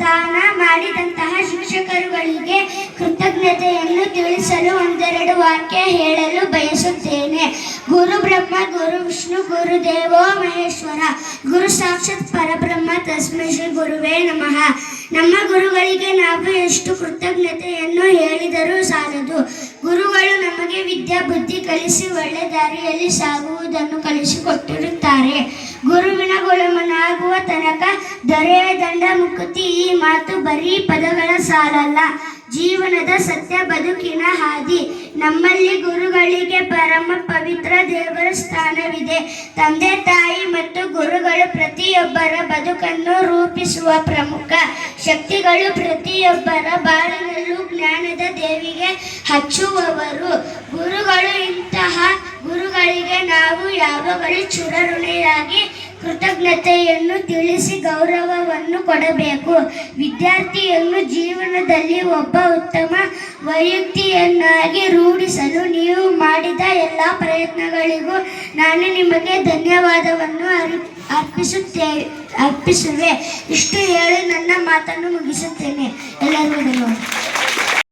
ದಾನ ಮಾಡಿದಂತಹ ಶಿಕ್ಷಕರುಗಳಿಗೆ ಕೃತಜ್ಞತೆಯನ್ನು ತಿಳಿಸಲು ಒಂದೆರಡು ವಾಕ್ಯ ಹೇಳಲು ಬಯಸುತ್ತೇನೆ. ಗುರು ಬ್ರಹ್ಮ, ಗುರು ವಿಷ್ಣು, ಗುರು ದೇವೋ ಮಹೇಶ್ವರ, ಗುರು ಸಾಕ್ಷಾತ್ ಪರಬ್ರಹ್ಮ, ತಸ್ಮೈ ಶ್ರೀ ಗುರುವೇ ನಮಃ. ನಮ್ಮ ಗುರುಗಳಿಗೆ ನಾವು ಎಷ್ಟು ಕೃತಜ್ಞತೆಯನ್ನು ಹೇಳಿದರೂ ಸಾಲದು. ಗುರುಗಳು ನಮಗೆ ವಿದ್ಯಾ ಬುದ್ಧಿ ಕಲಿಸಿ ಒಳ್ಳೆ ದಾರಿಯಲ್ಲಿ ಸಾಗುವುದನ್ನು ಕಲಿಸಿಕೊಟ್ಟಿರುತ್ತಾರೆ. ಗುಲಾಮನಾಗುವ ತನಕ ದೊರೆಯ ದಂಡ ಮುಕುತಿ ಈ ಮಾತು ಬರೀ ಪದಗಳ ಸಾಲಲ್ಲ. ಜೀವನದ ಸತ್ಯ ಬದುಕಿನ ಹಾದಿ. ನಮ್ಮಲ್ಲಿ ಗುರುಗಳಿಗೆ ಪರಮ ಪವಿತ್ರ ದೇವರ ಸ್ಥಾನವಿದೆ. ತಂದೆ, ತಾಯಿ ಮತ್ತು ಗುರುಗಳು ಪ್ರತಿಯೊಬ್ಬರ ಬದುಕನ್ನು ರೂಪಿಸುವ ಪ್ರಮುಖ ಶಕ್ತಿಗಳು ಪ್ರತಿಯೊಬ್ಬರ ಬಾಳಿನಲ್ಲೂ ಜ್ಞಾನದ ದೇವಿಗೆ ಹಚ್ಚುವವರು. ಗುರುಗಳು ಇಂತಹ ಗುರುಗಳಿಗೆ ನಾವು ಯಾವಾಗಲೂ ಚಿರಋಣಿಯಾಗಿ ಕೃತಜ್ಞತೆಯನ್ನು ತಿಳಿಸಿ ಗೌರವವನ್ನು ಕೊಡಬೇಕು. ವಿದ್ಯಾರ್ಥಿಯನ್ನು ಜೀವನದಲ್ಲಿ ಒಬ್ಬ ಉತ್ತಮ ವ್ಯಕ್ತಿಯನ್ನಾಗಿ ರೂಢಿಸಲು ನೀವು ಮಾಡಿದ ಎಲ್ಲ ಪ್ರಯತ್ನಗಳಿಗೂ ನಾನು ನಿಮಗೆ ಧನ್ಯವಾದವನ್ನು ಅರಿ ಅರ್ಪಿಸುತ್ತೇ, ಅರ್ಪಿಸುವೆ. ಇಷ್ಟು ಹೇಳಿ ನನ್ನ ಮಾತನ್ನು ಮುಗಿಸುತ್ತೇನೆ. ಎಲ್ಲರಿಗೂ ಧನ್ಯವಾದ